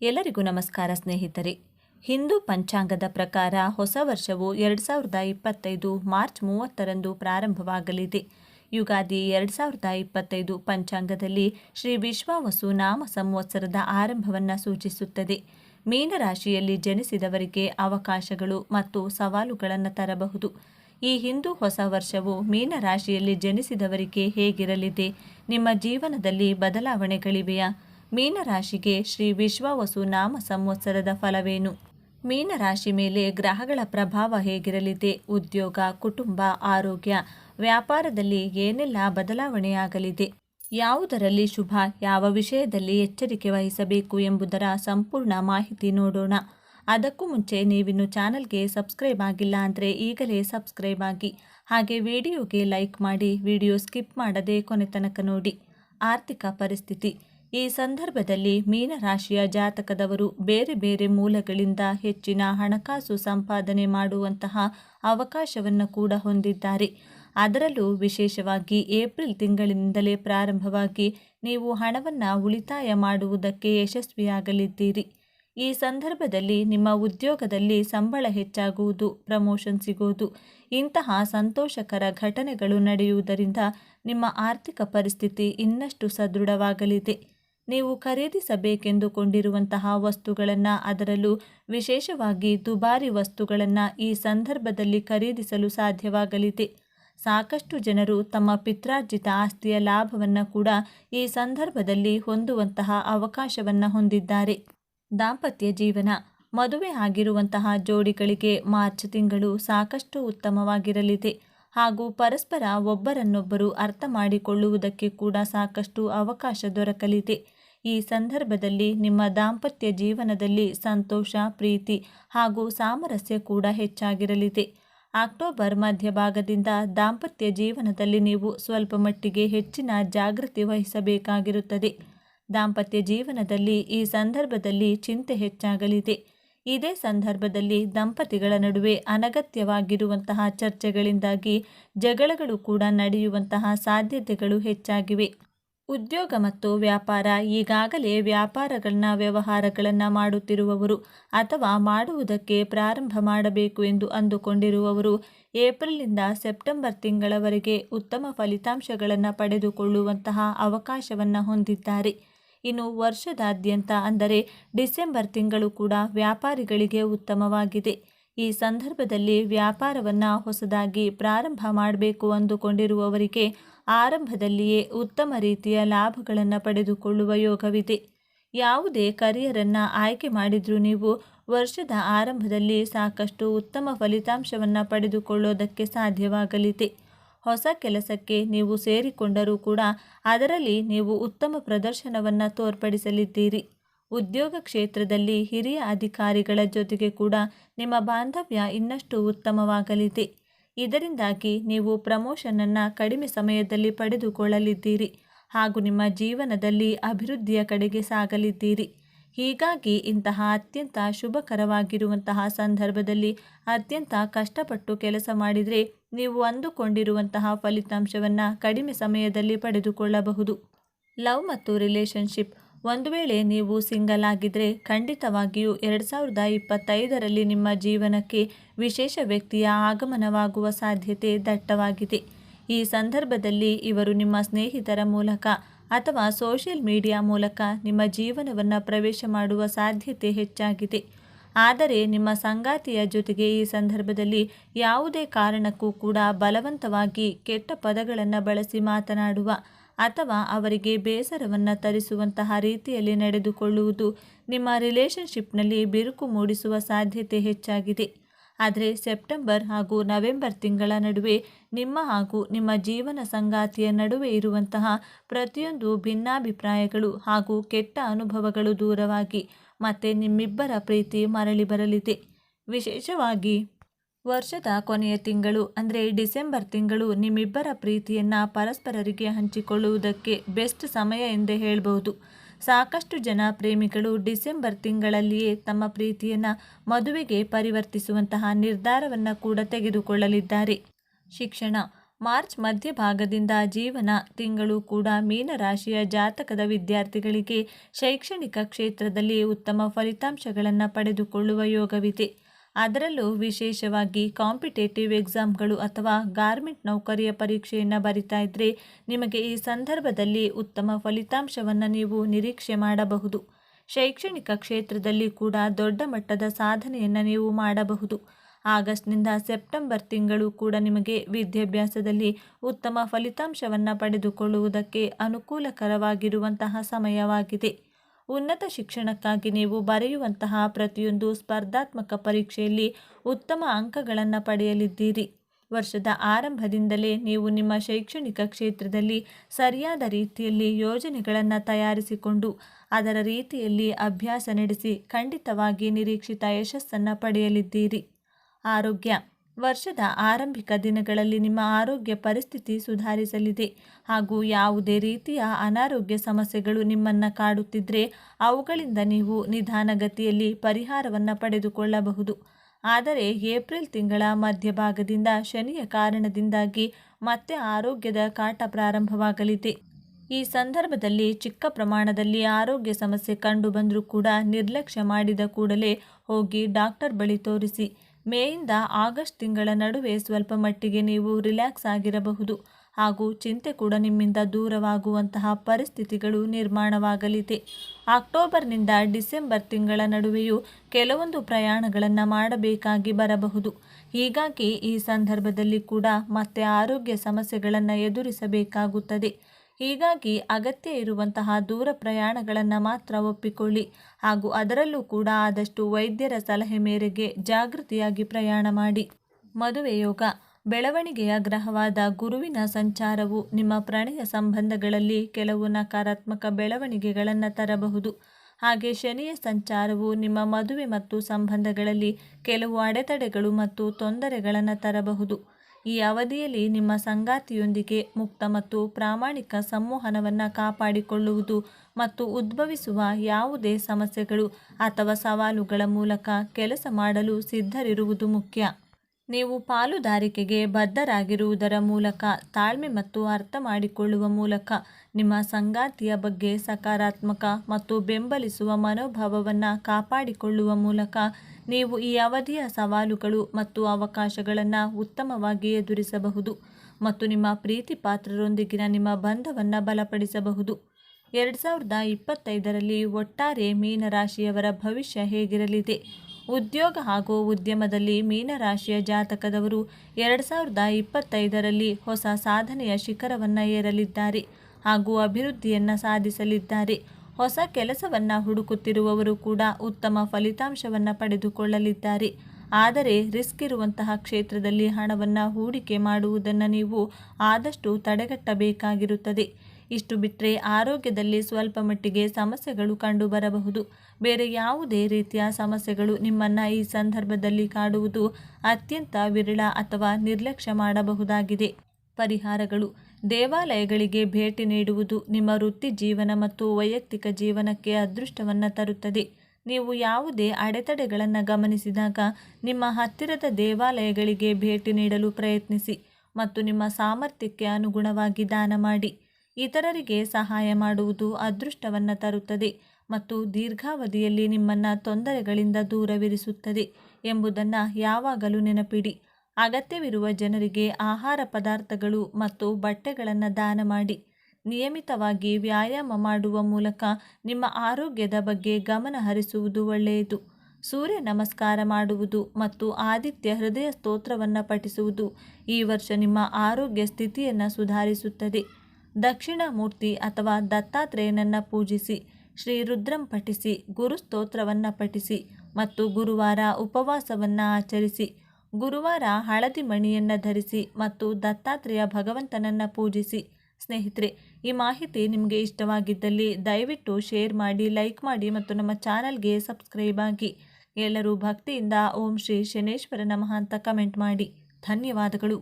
ಎಲ್ಲರಿಗೂ ನಮಸ್ಕಾರ ಸ್ನೇಹಿತರೆ. ಹಿಂದೂ ಪಂಚಾಂಗದ ಪ್ರಕಾರ ಹೊಸ ವರ್ಷವು ಎರಡು ಸಾವಿರದ ಇಪ್ಪತ್ತೈದು ಮಾರ್ಚ್ ಮೂವತ್ತರಂದು ಪ್ರಾರಂಭವಾಗಲಿದೆ. ಯುಗಾದಿ ಎರಡು ಸಾವಿರದ ಇಪ್ಪತ್ತೈದು ಪಂಚಾಂಗದಲ್ಲಿ ಶ್ರೀ ವಿಶ್ವವಸು ನಾಮ ಸಂವತ್ಸರದ ಆರಂಭವನ್ನು ಸೂಚಿಸುತ್ತದೆ. ಮೀನರಾಶಿಯಲ್ಲಿ ಜನಿಸಿದವರಿಗೆ ಅವಕಾಶಗಳು ಮತ್ತು ಸವಾಲುಗಳನ್ನು ತರಬಹುದು. ಈ ಹಿಂದೂ ಹೊಸ ವರ್ಷವು ಮೀನರಾಶಿಯಲ್ಲಿ ಜನಿಸಿದವರಿಗೆ ಹೇಗಿರಲಿದೆ? ನಿಮ್ಮ ಜೀವನದಲ್ಲಿ ಬದಲಾವಣೆಗಳಿವೆಯಾ? ಮೀನರಾಶಿಗೆ ಶ್ರೀ ವಿಶ್ವವಸು ನಾಮ ಸಂವತ್ಸರದ ಫಲವೇನು? ಮೀನರಾಶಿ ಮೇಲೆ ಗ್ರಹಗಳ ಪ್ರಭಾವ ಹೇಗಿರಲಿದೆ? ಉದ್ಯೋಗ, ಕುಟುಂಬ, ಆರೋಗ್ಯ, ವ್ಯಾಪಾರದಲ್ಲಿ ಏನೆಲ್ಲ ಬದಲಾವಣೆಯಾಗಲಿದೆ? ಯಾವುದರಲ್ಲಿ ಶುಭ, ಯಾವ ವಿಷಯದಲ್ಲಿ ಎಚ್ಚರಿಕೆ ವಹಿಸಬೇಕು ಎಂಬುದರ ಸಂಪೂರ್ಣ ಮಾಹಿತಿ ನೋಡೋಣ. ಅದಕ್ಕೂ ಮುಂಚೆ ನೀವಿನ್ನು ಚಾನಲ್ಗೆ ಸಬ್ಸ್ಕ್ರೈಬ್ ಆಗಿಲ್ಲ ಅಂದರೆ ಈಗಲೇ ಸಬ್ಸ್ಕ್ರೈಬ್ ಆಗಿ. ಹಾಗೆ ವಿಡಿಯೋಗೆ ಲೈಕ್ ಮಾಡಿ, ವಿಡಿಯೋ ಸ್ಕಿಪ್ ಮಾಡದೆ ಕೊನೆ ತನಕ ನೋಡಿ. ಆರ್ಥಿಕ ಪರಿಸ್ಥಿತಿ. ಈ ಸಂದರ್ಭದಲ್ಲಿ ಮೀನರಾಶಿಯ ಜಾತಕದವರು ಬೇರೆ ಬೇರೆ ಮೂಲಗಳಿಂದ ಹೆಚ್ಚಿನ ಹಣಕಾಸು ಸಂಪಾದನೆ ಮಾಡುವಂತಹ ಅವಕಾಶವನ್ನು ಕೂಡ ಹೊಂದಿದ್ದಾರೆ. ಅದರಲ್ಲೂ ವಿಶೇಷವಾಗಿ ಏಪ್ರಿಲ್ ತಿಂಗಳಿನಿಂದಲೇ ಪ್ರಾರಂಭವಾಗಿ ನೀವು ಹಣವನ್ನು ಉಳಿತಾಯ ಮಾಡುವುದಕ್ಕೆ ಯಶಸ್ವಿಯಾಗಲಿದ್ದೀರಿ. ಈ ಸಂದರ್ಭದಲ್ಲಿ ನಿಮ್ಮ ಉದ್ಯೋಗದಲ್ಲಿ ಸಂಬಳ ಹೆಚ್ಚಾಗುವುದು ಪ್ರಮೋಷನ್ ಸಿಗುವುದು ಇಂತಹ ಸಂತೋಷಕರ ಘಟನೆಗಳು ನಡೆಯುವುದರಿಂದ ನಿಮ್ಮ ಆರ್ಥಿಕ ಪರಿಸ್ಥಿತಿ ಇನ್ನಷ್ಟು ಸದೃಢವಾಗಲಿದೆ. ನೀವು ಖರೀದಿಸಬೇಕೆಂದುಕೊಂಡಿರುವಂತಹ ವಸ್ತುಗಳನ್ನು ಅದರಲ್ಲೂ ವಿಶೇಷವಾಗಿ ದುಬಾರಿ ವಸ್ತುಗಳನ್ನು ಈ ಸಂದರ್ಭದಲ್ಲಿ ಖರೀದಿಸಲು ಸಾಧ್ಯವಾಗಲಿದೆ. ಸಾಕಷ್ಟು ಜನರು ತಮ್ಮ ಪಿತ್ರಾರ್ಜಿತ ಆಸ್ತಿಯ ಲಾಭವನ್ನು ಕೂಡ ಈ ಸಂದರ್ಭದಲ್ಲಿ ಹೊಂದುವಂತಹ ಅವಕಾಶವನ್ನು ಹೊಂದಿದ್ದಾರೆ. ದಾಂಪತ್ಯ ಜೀವನ, ಮದುವೆ ಆಗಿರುವಂತಹ ಜೋಡಿಗಳಿಗೆ ಮಾರ್ಚ್ ತಿಂಗಳು ಸಾಕಷ್ಟು ಉತ್ತಮವಾಗಿರಲಿದೆ. ಹಾಗೂ ಪರಸ್ಪರ ಒಬ್ಬರನ್ನೊಬ್ಬರು ಅರ್ಥ ಮಾಡಿಕೊಳ್ಳುವುದಕ್ಕೆ ಕೂಡ ಸಾಕಷ್ಟು ಅವಕಾಶ ದೊರಕಲಿದೆ. ಈ ಸಂದರ್ಭದಲ್ಲಿ ನಿಮ್ಮ ದಾಂಪತ್ಯ ಜೀವನದಲ್ಲಿ ಸಂತೋಷ, ಪ್ರೀತಿ ಹಾಗೂ ಸಾಮರಸ್ಯ ಕೂಡ ಹೆಚ್ಚಾಗಿರಲಿದೆ. ಅಕ್ಟೋಬರ್ ಮಧ್ಯಭಾಗದಿಂದ ದಾಂಪತ್ಯ ಜೀವನದಲ್ಲಿ ನೀವು ಸ್ವಲ್ಪ ಮಟ್ಟಿಗೆ ಹೆಚ್ಚಿನ ಜಾಗೃತಿ ವಹಿಸಬೇಕಾಗಿರುತ್ತದೆ. ದಾಂಪತ್ಯ ಜೀವನದಲ್ಲಿ ಈ ಸಂದರ್ಭದಲ್ಲಿ ಚಿಂತೆ ಹೆಚ್ಚಾಗಲಿದೆ. ಇದೇ ಸಂದರ್ಭದಲ್ಲಿ ದಂಪತಿಗಳ ನಡುವೆ ಅನಗತ್ಯವಾಗಿರುವಂತಹ ಚರ್ಚೆಗಳಿಂದಾಗಿ ಜಗಳಗಳು ಕೂಡ ನಡೆಯುವಂತಹ ಸಾಧ್ಯತೆಗಳು ಹೆಚ್ಚಾಗಿವೆ. ಉದ್ಯೋಗ ಮತ್ತು ವ್ಯಾಪಾರ ಈಗಾಗಲೇ ವ್ಯಾಪಾರಗಳನ್ನ, ವ್ಯವಹಾರಗಳನ್ನು ಮಾಡುತ್ತಿರುವವರು ಅಥವಾ ಮಾಡುವುದಕ್ಕೆ ಪ್ರಾರಂಭ ಮಾಡಬೇಕು ಎಂದು ಅಂದುಕೊಂಡಿರುವವರು ಏಪ್ರಿಲ್ನಿಂದ ಸೆಪ್ಟೆಂಬರ್ ತಿಂಗಳವರೆಗೆ ಉತ್ತಮ ಫಲಿತಾಂಶಗಳನ್ನು ಪಡೆದುಕೊಳ್ಳುವಂತಹ ಅವಕಾಶವನ್ನು ಹೊಂದಿದ್ದಾರೆ. ಇನ್ನು ವರ್ಷದಾದ್ಯಂತ ಅಂದರೆ ಡಿಸೆಂಬರ್ ತಿಂಗಳು ಕೂಡ ವ್ಯಾಪಾರಿಗಳಿಗೆ ಉತ್ತಮವಾಗಿದೆ. ಈ ಸಂದರ್ಭದಲ್ಲಿ ವ್ಯಾಪಾರವನ್ನು ಹೊಸದಾಗಿ ಪ್ರಾರಂಭ ಮಾಡಬೇಕು ಅಂದುಕೊಂಡಿರುವವರಿಗೆ ಆರಂಭದಲ್ಲಿಯೇ ಉತ್ತಮ ರೀತಿಯ ಲಾಭಗಳನ್ನು ಪಡೆದುಕೊಳ್ಳುವ ಯೋಗವಿದೆ. ಯಾವುದೇ ಕರಿಯರನ್ನು ಆಯ್ಕೆ ಮಾಡಿದರೂ ನೀವು ವರ್ಷದ ಆರಂಭದಲ್ಲಿ ಸಾಕಷ್ಟು ಉತ್ತಮ ಫಲಿತಾಂಶವನ್ನು ಪಡೆದುಕೊಳ್ಳೋದಕ್ಕೆ ಸಾಧ್ಯವಾಗಲಿದೆ. ಹೊಸ ಕೆಲಸಕ್ಕೆ ನೀವು ಸೇರಿಕೊಂಡರೂ ಕೂಡ ಅದರಲ್ಲಿ ನೀವು ಉತ್ತಮ ಪ್ರದರ್ಶನವನ್ನು ತೋರ್ಪಡಿಸಲಿದ್ದೀರಿ. ಉದ್ಯೋಗ ಕ್ಷೇತ್ರದಲ್ಲಿ ಹಿರಿಯ ಅಧಿಕಾರಿಗಳ ಜೊತೆಗೆ ಕೂಡ ನಿಮ್ಮ ಬಾಂಧವ್ಯ ಇನ್ನಷ್ಟು ಉತ್ತಮವಾಗಲಿದೆ. ಇದರಿಂದಾಗಿ ನೀವು ಪ್ರಮೋಷನನ್ನು ಕಡಿಮೆ ಸಮಯದಲ್ಲಿ ಪಡೆದುಕೊಳ್ಳಲಿದ್ದೀರಿ ಹಾಗೂ ನಿಮ್ಮ ಜೀವನದಲ್ಲಿ ಅಭಿವೃದ್ಧಿಯ ಕಡೆಗೆ ಸಾಗಲಿದ್ದೀರಿ. ಹೀಗಾಗಿ ಇಂತಹ ಅತ್ಯಂತ ಶುಭಕರವಾಗಿರುವಂತಹ ಸಂದರ್ಭದಲ್ಲಿ ಅತ್ಯಂತ ಕಷ್ಟಪಟ್ಟು ಕೆಲಸ ಮಾಡಿದರೆ ನೀವು ಅಂದುಕೊಂಡಿರುವಂತಹ ಫಲಿತಾಂಶವನ್ನು ಕಡಿಮೆ ಸಮಯದಲ್ಲಿ ಪಡೆದುಕೊಳ್ಳಬಹುದು. ಲವ್ ಮತ್ತು ರಿಲೇಷನ್ಶಿಪ್ ಒಂದು ವೇಳೆ ನೀವು ಸಿಂಗಲ್ ಆಗಿದ್ದರೆ ಖಂಡಿತವಾಗಿಯೂ ಎರಡು ಸಾವಿರದ ಇಪ್ಪತ್ತೈದರಲ್ಲಿ ನಿಮ್ಮ ಜೀವನಕ್ಕೆ ವಿಶೇಷ ವ್ಯಕ್ತಿಯ ಆಗಮನವಾಗುವ ಸಾಧ್ಯತೆ ದಟ್ಟವಾಗಿದೆ. ಈ ಸಂದರ್ಭದಲ್ಲಿ ಇವರು ನಿಮ್ಮ ಸ್ನೇಹಿತರ ಮೂಲಕ ಅಥವಾ ಸೋಷಿಯಲ್ ಮೀಡಿಯಾ ಮೂಲಕ ನಿಮ್ಮ ಜೀವನವನ್ನು ಪ್ರವೇಶ ಮಾಡುವ ಸಾಧ್ಯತೆ ಹೆಚ್ಚಾಗಿದೆ. ಆದರೆ ನಿಮ್ಮ ಸಂಗಾತಿಯ ಜೊತೆಗೆ ಈ ಸಂದರ್ಭದಲ್ಲಿ ಯಾವುದೇ ಕಾರಣಕ್ಕೂ ಕೂಡ ಬಲವಂತವಾಗಿ ಕೆಟ್ಟ ಪದಗಳನ್ನು ಬಳಸಿ ಮಾತನಾಡುವ ಅಥವಾ ಅವರಿಗೆ ಬೇಸರವನ್ನು ತರಿಸುವಂತಹ ರೀತಿಯಲ್ಲಿ ನಡೆದುಕೊಳ್ಳುವುದು ನಿಮ್ಮ ರಿಲೇಷನ್ಶಿಪ್ನಲ್ಲಿ ಬಿರುಕು ಮೂಡಿಸುವ ಸಾಧ್ಯತೆ ಹೆಚ್ಚಾಗಿದೆ. ಆದರೆ ಸೆಪ್ಟೆಂಬರ್ ಹಾಗೂ ನವೆಂಬರ್ ತಿಂಗಳ ನಡುವೆ ನಿಮ್ಮ ಹಾಗೂ ನಿಮ್ಮ ಜೀವನ ಸಂಗಾತಿಯ ನಡುವೆ ಇರುವಂತಹ ಪ್ರತಿಯೊಂದು ಭಿನ್ನಾಭಿಪ್ರಾಯಗಳು ಹಾಗೂ ಕೆಟ್ಟ ಅನುಭವಗಳು ದೂರವಾಗಿ ಮತ್ತೆ ನಿಮ್ಮಿಬ್ಬರ ಪ್ರೀತಿ ಮರಳಿ ಬರಲಿದೆ. ವಿಶೇಷವಾಗಿ ವರ್ಷದ ಕೊನೆಯ ತಿಂಗಳು, ಅಂದರೆ ಡಿಸೆಂಬರ್ ತಿಂಗಳು, ನಿಮ್ಮಿಬ್ಬರ ಪ್ರೀತಿಯನ್ನು ಪರಸ್ಪರರಿಗೆ ಹಂಚಿಕೊಳ್ಳುವುದಕ್ಕೆ ಬೆಸ್ಟ್ ಸಮಯ ಎಂದೇ ಹೇಳಬಹುದು. ಸಾಕಷ್ಟು ಜನ ಪ್ರೇಮಿಗಳು ಡಿಸೆಂಬರ್ ತಿಂಗಳಲ್ಲಿಯೇ ತಮ್ಮ ಪ್ರೀತಿಯನ್ನು ಮದುವೆಗೆ ಪರಿವರ್ತಿಸುವಂತಹ ನಿರ್ಧಾರವನ್ನು ಕೂಡ ತೆಗೆದುಕೊಳ್ಳಲಿದ್ದಾರೆ. ಶಿಕ್ಷಣ. ಮಾರ್ಚ್ ಮಧ್ಯಭಾಗದಿಂದ ಜೀವನ ತಿಂಗಳು ಕೂಡ ಮೀನರಾಶಿಯ ಜಾತಕದ ವಿದ್ಯಾರ್ಥಿಗಳಿಗೆ ಶೈಕ್ಷಣಿಕ ಕ್ಷೇತ್ರದಲ್ಲಿ ಉತ್ತಮ ಫಲಿತಾಂಶಗಳನ್ನು ಪಡೆದುಕೊಳ್ಳುವ ಯೋಗವಿದೆ. ಅದರಲ್ಲೂ ವಿಶೇಷವಾಗಿ ಕಾಂಪಿಟೇಟಿವ್ ಎಕ್ಸಾಮ್ಗಳು ಅಥವಾ ಗಾರ್ಮೆಂಟ್ ನೌಕರಿಯ ಪರೀಕ್ಷೆಯನ್ನು ಬರಿತಾ ಇದ್ದರೆ ನಿಮಗೆ ಈ ಸಂದರ್ಭದಲ್ಲಿ ಉತ್ತಮ ಫಲಿತಾಂಶವನ್ನು ನೀವು ನಿರೀಕ್ಷೆ ಮಾಡಬಹುದು. ಶೈಕ್ಷಣಿಕ ಕ್ಷೇತ್ರದಲ್ಲಿ ಕೂಡ ದೊಡ್ಡ ಮಟ್ಟದ ಸಾಧನೆಯನ್ನು ನೀವು ಮಾಡಬಹುದು. ಆಗಸ್ಟ್ನಿಂದ ಸೆಪ್ಟೆಂಬರ್ ತಿಂಗಳು ಕೂಡ ನಿಮಗೆ ವಿದ್ಯಾಭ್ಯಾಸದಲ್ಲಿ ಉತ್ತಮ ಫಲಿತಾಂಶವನ್ನು ಪಡೆದುಕೊಳ್ಳುವುದಕ್ಕೆ ಅನುಕೂಲಕರವಾಗಿರುವಂತಹ ಸಮಯವಾಗಿದೆ. ಉನ್ನತ ಶಿಕ್ಷಣಕ್ಕಾಗಿ ನೀವು ಬರೆಯುವಂತಹ ಪ್ರತಿಯೊಂದು ಸ್ಪರ್ಧಾತ್ಮಕ ಪರೀಕ್ಷೆಯಲ್ಲಿ ಉತ್ತಮ ಅಂಕಗಳನ್ನು ಪಡೆಯಲಿದ್ದೀರಿ. ವರ್ಷದ ಆರಂಭದಿಂದಲೇ ನೀವು ನಿಮ್ಮ ಶೈಕ್ಷಣಿಕ ಕ್ಷೇತ್ರದಲ್ಲಿ ಸರಿಯಾದ ರೀತಿಯಲ್ಲಿ ಯೋಜನೆಗಳನ್ನು ತಯಾರಿಸಿಕೊಂಡು, ಅದರ ರೀತಿಯಲ್ಲಿ ಅಭ್ಯಾಸ ನಡೆಸಿ ಖಂಡಿತವಾಗಿ ನಿರೀಕ್ಷಿತ ಯಶಸ್ಸನ್ನು ಪಡೆಯಲಿದ್ದೀರಿ. ಆರೋಗ್ಯ. ವರ್ಷದ ಆರಂಭಿಕ ದಿನಗಳಲ್ಲಿ ನಿಮ್ಮ ಆರೋಗ್ಯ ಪರಿಸ್ಥಿತಿ ಸುಧಾರಿಸಲಿದೆ. ಹಾಗೂ ಯಾವುದೇ ರೀತಿಯ ಅನಾರೋಗ್ಯ ಸಮಸ್ಯೆಗಳು ನಿಮ್ಮನ್ನು ಕಾಡುತ್ತಿದ್ದರೆ ಅವುಗಳಿಂದ ನೀವು ನಿಧಾನಗತಿಯಲ್ಲಿ ಪರಿಹಾರವನ್ನು ಪಡೆದುಕೊಳ್ಳಬಹುದು. ಆದರೆ ಏಪ್ರಿಲ್ ತಿಂಗಳ ಮಧ್ಯಭಾಗದಿಂದ ಶನಿಯ ಕಾರಣದಿಂದಾಗಿ ಮತ್ತೆ ಆರೋಗ್ಯದ ಕಾಟ ಪ್ರಾರಂಭವಾಗಲಿದೆ. ಈ ಸಂದರ್ಭದಲ್ಲಿ ಚಿಕ್ಕ ಪ್ರಮಾಣದಲ್ಲಿ ಆರೋಗ್ಯ ಸಮಸ್ಯೆ ಕಂಡು ಬಂದರೂ ಕೂಡ ನಿರ್ಲಕ್ಷ್ಯ ಮಾಡಿದ ಕೂಡಲೇ ಹೋಗಿ ಡಾಕ್ಟರ್ ಬಳಿ ತೋರಿಸಿ. ಮೇಯಿಂದ ಆಗಸ್ಟ್ ತಿಂಗಳ ನಡುವೆ ಸ್ವಲ್ಪ ಮಟ್ಟಿಗೆ ನೀವು ರಿಲ್ಯಾಕ್ಸ್ ಆಗಿರಬಹುದು ಹಾಗೂ ಚಿಂತೆ ಕೂಡ ನಿಮ್ಮಿಂದ ದೂರವಾಗುವಂತಹ ಪರಿಸ್ಥಿತಿಗಳು ನಿರ್ಮಾಣವಾಗಲಿದೆ. ಅಕ್ಟೋಬರ್ನಿಂದ ಡಿಸೆಂಬರ್ ತಿಂಗಳ ನಡುವೆಯೂ ಕೆಲವೊಂದು ಪ್ರಯಾಣಗಳನ್ನು ಮಾಡಬೇಕಾಗಿ ಬರಬಹುದು. ಹೀಗಾಗಿ ಈ ಸಂದರ್ಭದಲ್ಲಿ ಕೂಡ ಮತ್ತೆ ಆರೋಗ್ಯ ಸಮಸ್ಯೆಗಳನ್ನು ಎದುರಿಸಬೇಕಾಗುತ್ತದೆ. ಹೀಗಾಗಿ ಅಗತ್ಯ ಇರುವಂತಹ ದೂರ ಪ್ರಯಾಣಗಳನ್ನು ಮಾತ್ರ ಒಪ್ಪಿಕೊಳ್ಳಿ. ಹಾಗೂ ಅದರಲ್ಲೂ ಕೂಡ ಆದಷ್ಟು ವೈದ್ಯರ ಸಲಹೆ ಮೇರೆಗೆ ಜಾಗೃತಿಯಾಗಿ ಪ್ರಯಾಣ ಮಾಡಿ. ಮದುವೆ ಯೋಗ. ಬೆಳವಣಿಗೆಯ ಗ್ರಹವಾದ ಗುರುವಿನ ಸಂಚಾರವು ನಿಮ್ಮ ಪ್ರಣಯ ಸಂಬಂಧಗಳಲ್ಲಿ ಕೆಲವು ನಕಾರಾತ್ಮಕ ಬೆಳವಣಿಗೆಗಳನ್ನು ತರಬಹುದು. ಹಾಗೆ ಶನಿಯ ಸಂಚಾರವು ನಿಮ್ಮ ಮದುವೆ ಮತ್ತು ಸಂಬಂಧಗಳಲ್ಲಿ ಕೆಲವು ಅಡೆತಡೆಗಳು ಮತ್ತು ತೊಂದರೆಗಳನ್ನು ತರಬಹುದು. ಈ ಅವಧಿಯಲ್ಲಿ ನಿಮ್ಮ ಸಂಗಾತಿಯೊಂದಿಗೆ ಮುಕ್ತ ಮತ್ತು ಪ್ರಾಮಾಣಿಕ ಸಂವಹನವನ್ನು ಕಾಪಾಡಿಕೊಳ್ಳುವುದು ಮತ್ತು ಉದ್ಭವಿಸುವ ಯಾವುದೇ ಸಮಸ್ಯೆಗಳು ಅಥವಾ ಸವಾಲುಗಳ ಮೂಲಕ ಕೆಲಸ ಮಾಡಲು ಸಿದ್ಧರಿರುವುದು ಮುಖ್ಯ. ನೀವು ಪಾಲುದಾರಿಕೆಗೆ ಬದ್ಧರಾಗಿರುವುದರ ಮೂಲಕ ತಾಳ್ಮೆ ಮತ್ತು ಅರ್ಥ ಮಾಡಿಕೊಳ್ಳುವ ಮೂಲಕ ನಿಮ್ಮ ಸಂಗಾತಿಯ ಬಗ್ಗೆ ಸಕಾರಾತ್ಮಕ ಮತ್ತು ಬೆಂಬಲಿಸುವ ಮನೋಭಾವವನ್ನು ಕಾಪಾಡಿಕೊಳ್ಳುವ ಮೂಲಕ ನೀವು ಈ ಅವಧಿಯ ಸವಾಲುಗಳು ಮತ್ತು ಅವಕಾಶಗಳನ್ನು ಉತ್ತಮವಾಗಿ ಎದುರಿಸಬಹುದು ಮತ್ತು ನಿಮ್ಮ ಪ್ರೀತಿ ಪಾತ್ರರೊಂದಿಗಿನ ನಿಮ್ಮ ಬಂಧವನ್ನು ಬಲಪಡಿಸಬಹುದು. ಎರಡು ಸಾವಿರದ ಇಪ್ಪತ್ತೈದರಲ್ಲಿ ಒಟ್ಟಾರೆ ಮೀನರಾಶಿಯವರ ಭವಿಷ್ಯ ಹೇಗಿರಲಿದೆ? ಉದ್ಯೋಗ ಹಾಗೂ ಉದ್ಯಮದಲ್ಲಿ ಮೀನರಾಶಿಯ ಜಾತಕದವರು ಎರಡು ಸಾವಿರದ ಇಪ್ಪತ್ತೈದರಲ್ಲಿ ಹೊಸ ಸಾಧನೆಯ ಶಿಖರವನ್ನು ಏರಲಿದ್ದಾರೆ ಹಾಗೂ ಅಭಿವೃದ್ಧಿಯನ್ನು ಸಾಧಿಸಲಿದ್ದಾರೆ. ಹೊಸ ಕೆಲಸವನ್ನು ಹುಡುಕುತ್ತಿರುವವರು ಕೂಡ ಉತ್ತಮ ಫಲಿತಾಂಶವನ್ನು ಪಡೆದುಕೊಳ್ಳಲಿದ್ದಾರೆ. ಆದರೆ ರಿಸ್ಕ್ ಇರುವಂತಹ ಕ್ಷೇತ್ರದಲ್ಲಿ ಹಣವನ್ನು ಹೂಡಿಕೆ ಮಾಡುವುದನ್ನು ನೀವು ಆದಷ್ಟು ತಡೆಗಟ್ಟಬೇಕಾಗಿರುತ್ತದೆ. ಇಷ್ಟು ಬಿಟ್ಟರೆ ಆರೋಗ್ಯದಲ್ಲಿ ಸ್ವಲ್ಪ ಮಟ್ಟಿಗೆ ಸಮಸ್ಯೆಗಳು ಕಂಡುಬರಬಹುದು. ಬೇರೆ ಯಾವುದೇ ರೀತಿಯ ಸಮಸ್ಯೆಗಳು ನಿಮ್ಮನ್ನು ಈ ಸಂದರ್ಭದಲ್ಲಿ ಕಾಡುವುದು ಅತ್ಯಂತ ವಿರಳ ಅಥವಾ ನಿರ್ಲಕ್ಷ್ಯ ಮಾಡಬಹುದಾಗಿದೆ. ಪರಿಹಾರಗಳು. ದೇವಾಲಯಗಳಿಗೆ ಭೇಟಿ ನೀಡುವುದು ನಿಮ್ಮ ವೃತ್ತಿ ಜೀವನ ಮತ್ತು ವೈಯಕ್ತಿಕ ಜೀವನಕ್ಕೆ ಅದೃಷ್ಟವನ್ನು ತರುತ್ತದೆ. ನೀವು ಯಾವುದೇ ಅಡೆತಡೆಗಳನ್ನು ಗಮನಿಸಿದಾಗ ನಿಮ್ಮ ಹತ್ತಿರದ ದೇವಾಲಯಗಳಿಗೆ ಭೇಟಿ ನೀಡಲು ಪ್ರಯತ್ನಿಸಿ ಮತ್ತು ನಿಮ್ಮ ಸಾಮರ್ಥ್ಯಕ್ಕೆ ಅನುಗುಣವಾಗಿ ದಾನ ಮಾಡಿ. ಇತರರಿಗೆ ಸಹಾಯ ಮಾಡುವುದು ಅದೃಷ್ಟವನ್ನು ತರುತ್ತದೆ ಮತ್ತು ದೀರ್ಘಾವಧಿಯಲ್ಲಿ ನಿಮ್ಮನ್ನು ತೊಂದರೆಗಳಿಂದ ದೂರವಿರಿಸುತ್ತದೆ ಎಂಬುದನ್ನು ಯಾವಾಗಲೂ ನೆನಪಿಡಿ. ಅಗತ್ಯವಿರುವ ಜನರಿಗೆ ಆಹಾರ ಪದಾರ್ಥಗಳು ಮತ್ತು ಬಟ್ಟೆಗಳನ್ನು ದಾನ ಮಾಡಿ. ನಿಯಮಿತವಾಗಿ ವ್ಯಾಯಾಮ ಮಾಡುವ ಮೂಲಕ ನಿಮ್ಮ ಆರೋಗ್ಯದ ಬಗ್ಗೆ ಗಮನ ಹರಿಸುವುದು ಒಳ್ಳೆಯದು. ಸೂರ್ಯ ನಮಸ್ಕಾರ ಮಾಡುವುದು ಮತ್ತು ಆದಿತ್ಯ ಹೃದಯ ಸ್ತೋತ್ರವನ್ನು ಪಠಿಸುವುದು ಈ ವರ್ಷ ನಿಮ್ಮ ಆರೋಗ್ಯ ಸ್ಥಿತಿಯನ್ನು ಸುಧಾರಿಸುತ್ತದೆ. ದಕ್ಷಿಣ ಮೂರ್ತಿ ಅಥವಾ ದತ್ತಾತ್ರೇಯನನ್ನು ಪೂಜಿಸಿ, ಶ್ರೀ ರುದ್ರಂ ಪಠಿಸಿ, ಗುರು ಸ್ತೋತ್ರವನ್ನು ಪಠಿಸಿ ಮತ್ತು ಗುರುವಾರ ಉಪವಾಸವನ್ನು ಆಚರಿಸಿ, ಗುರುವಾರ ಹಳದಿ ಮಣಿಯನ್ನು ಧರಿಸಿ ಮತ್ತು ದತ್ತಾತ್ರೇಯ ಭಗವಂತನನ್ನು ಪೂಜಿಸಿ. ಸ್ನೇಹಿತರೆ, ಈ ಮಾಹಿತಿ ನಿಮಗೆ ಇಷ್ಟವಾಗಿದ್ದಲ್ಲಿ ದಯವಿಟ್ಟು ಶೇರ್ ಮಾಡಿ, ಲೈಕ್ ಮಾಡಿ ಮತ್ತು ನಮ್ಮ ಚಾನಲ್ಗೆ ಸಬ್ಸ್ಕ್ರೈಬ್ ಆಗಿ. ಎಲ್ಲರೂ ಭಕ್ತಿಯಿಂದ ಓಂ ಶ್ರೀ ಶನೇಶ್ವರ ನಮಃ ಅಂತ ಕಮೆಂಟ್ ಮಾಡಿ. ಧನ್ಯವಾದಗಳು.